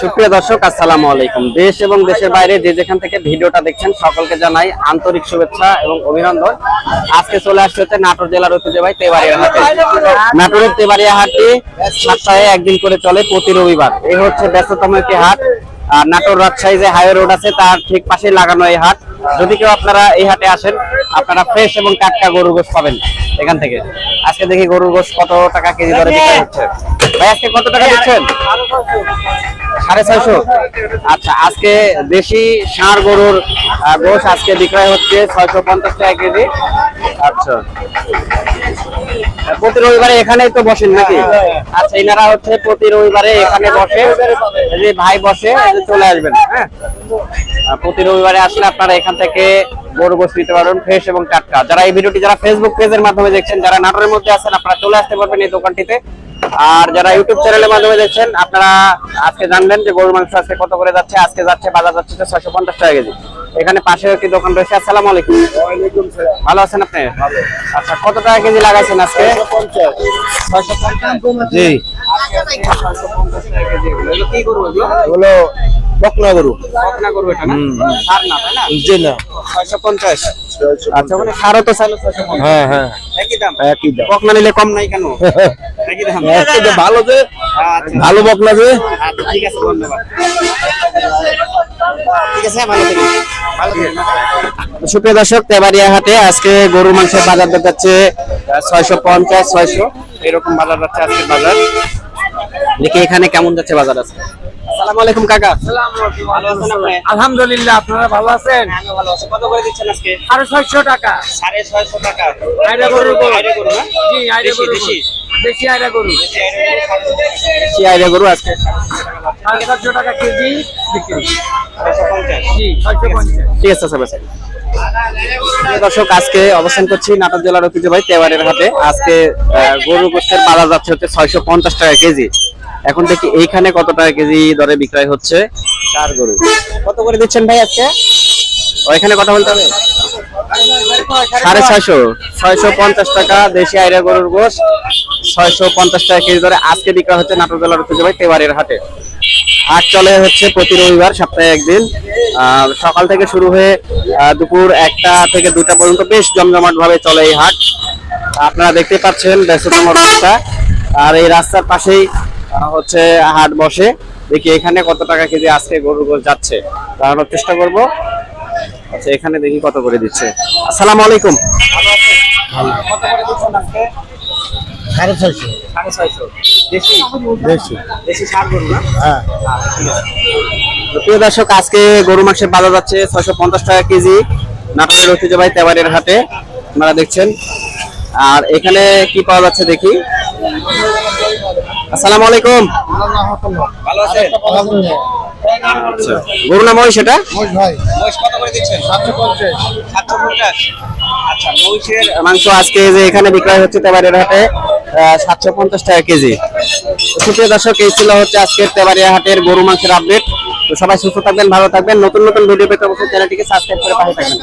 সুপ্রিয় দর্শক, আসসালামু আলাইকুম। দেশ এবং দেশের বাইরে যে যেখান থেকে ভিডিওটা দেখছেন, সকলকে জানাই আন্তরিক শুভেচ্ছা এবং অভিনন্দন। আজকে চলে আসছে হচ্ছে নাটোর জেলার ঐতিহ্যবাহী তেবাড়িয়া হাটে। নাটোরের তেবাড়িয়া হাটটি সপ্তাহে একদিন করে চলে প্রতি রবিবার। এই হচ্ছে ব্যস্ততম একটি হাট। আর নাটোর রাজশাহী যে হাইওয়ে রোড আছে, তার ঠিক পাশে লাগানো এই হাট। যদি কেউ আপনারা এই হাটে আসেন, আপনারা ফ্রেশ এবং টাটকা গরুর গোশ পাবেন এখান থেকে। আজকে দেখি গরুর গোশ কত টাকা কেজি দরে বিক্রি হচ্ছে? ভাই, আজকে কত টাকা দিচ্ছেন? সাড়ে ছয়শো? আচ্ছা আজকে দেশি ষাঁড় গরুর গোশ আজকে বিক্রয় হচ্ছে ছয়শো পঞ্চাশ টাকা কেজি। আচ্ছা। প্রতি রবিবারে এখানেই তো বসেন নাকি? আচ্ছা এনারা হচ্ছে প্রতি রবিবারে এখানে বসে যে ভাই বসে চলে আসবেন হ্যাঁ? প্রতি রবিবারে আসলে আপনারা এখান থেকে গরু গোস নিতে পারবেন, ফ্রেশ এবং টাটকা। যারা এই ভিডিওটি যারা ফেসবুক পেজের মাধ্যমে দেখছেন, যারা নাটোরের মধ্যে আছেন, আপনারা চলে আসতে পারবেন এই দোকানটিতে। আর যারা ইউটিউব চ্যানেলের মাধ্যমে দেখছেন আপনারা আজকে জানবেন যে গরুর মাংস আজকে কত করে যাচ্ছে আজকে যাচ্ছে বাজার যাচ্ছে ছয়শো পঞ্চাশ টাকা কেজি। এখানে পাশে একটি দোকান রয়েছে আসসালামু আলাইকুম। ভালো আছেন আপনি? আচ্ছা কত টাকা কেজি লাগাইছেন আজকে? ছয়শো পঞ্চাশ। জি কি করব হলো বকনা গরু। বকনা গরু এটা না? সার না তাই না? জি আচ্ছা মানে সারও তো চাইলো হ্যাঁ হ্যাঁ। একই দাম। একই দাম। বকনা নিলে কম নাই কেন? দাম ভালো যে আচ্ছা। ভালো বকনা যে। আচ্ছা, ঠিক আছে ধন্যবাদ। ঠিক আছে ভালো থাকেন সুপ্রিয় দর্শক তেবাড়িয়া হাটে আজকে গরুর মাংসের বাজার দেখাচ্ছে ছয়শো পঞ্চাশ ছয়শো। এরকম বাজার যাচ্ছে আজকে বাজার। দেখি এখানে কেমন যাচ্ছে বাজার আছে। আসসালামু আলাইকুম কাকা। ভালো আছেন আপনি? আলহামদুলিল্লাহ আপনারা ভালো আছেন? আমিও ভালো আছি। কত করে দিচ্ছেন আজকে? সাড়ে ছয়শো টাকা। সাড়ে ছয়শো টাকা। আইরা গরু। আইরা গরু না? জি আইরা গরু। দেশি আইরা গরু। দেশি আইরা গরু আজকে। সাড়ে চারশো টাকা কেজি বিক্রি। জি ছয়শো পঞ্চাশ। ঠিক আছে স্যার দর্শক আজকে অবস্থান করছি নাটক জেলার ঐতিহ্যবাহী তেওয়ারের হাটে। আজকে গরু গোষ্ঠের বাজার যাচ্ছে হচ্ছে ছয়শো পঞ্চাশ টাকা কেজি। এখন দেখি এইখানে কত টাকা কেজি দরে বিক্রয় হচ্ছে চার গরু। কত করে দিচ্ছেন ভাই আজকে? ও এখানে কথা বলতে হবে? সাড়ে ছয়শো ছয়শো পঞ্চাশ টাকা দেশি আইরা গরুর গোশ, ছয়শো পঞ্চাশ টাকা কেজি ধরে আজকে বিক্রয় হচ্ছে নাটক জেলার ঐতিহ্যবাহী তেওয়ারের হাটে। হাট চলে হচ্ছে প্রতি রবিবার, সপ্তাহে একদিন। সকাল থেকে শুরু হয়ে দুপুর একটা থেকে দুটা পর্যন্ত বেশ জমজমাট ভাবে চলে এই হাট। আপনারা দেখতে পাচ্ছেন ব্যস্ততম রাস্তা। আর এই রাস্তার পাশেই হচ্ছে হাট বসে। দেখি এখানে কত টাকা কেজি আজকে গরুর গোশ যাচ্ছে। জানানোর চেষ্টা করব। আচ্ছা এখানে দেখি কত করে দিচ্ছে। আসসালামু আলাইকুম। কত করে দিচ্ছেন আজকে সাড়ে ছয়শো। সাড়ে ছয়শো। দেশি? বেশি দেশি সার গরু না? হ্যাঁ। প্রিয় দর্শক আজকে গরু মাংসের বাজার যাচ্ছে ছয়শো পঞ্চাশ টাকা কেজি। নাটোরের ঐতিহ্যবাহী তেবারের হাটে আপনারা দেখছেন। আর এখানে কি পাওয়া যাচ্ছে দেখি। আসসালামু আলাইকুম। ভালো আছেন? আচ্ছা। গরু না মহিষ এটা? ভাই। মহিষ কত করে দিচ্ছেন? সাতশো পঞ্চাশ। সাতশো পঞ্চাশ। আচ্ছা মহিষের মাংস আজকে যে এখানে বিক্রয় হচ্ছে তেবারের হাটে সাতশো পঞ্চাশ টাকা কেজি। সুপ্রিয় দর্শক এই ছিল হচ্ছে আজকের তেবারিয়া হাটের গরু মাংসের আপডেট তো সবাই সুস্থ থাকবেন ভালো থাকবেন। নতুন নতুন ভিডিও পেতে অবশ্যই চ্যানেলটিকে সাবস্ক্রাইব করে পাশে থাকবেন।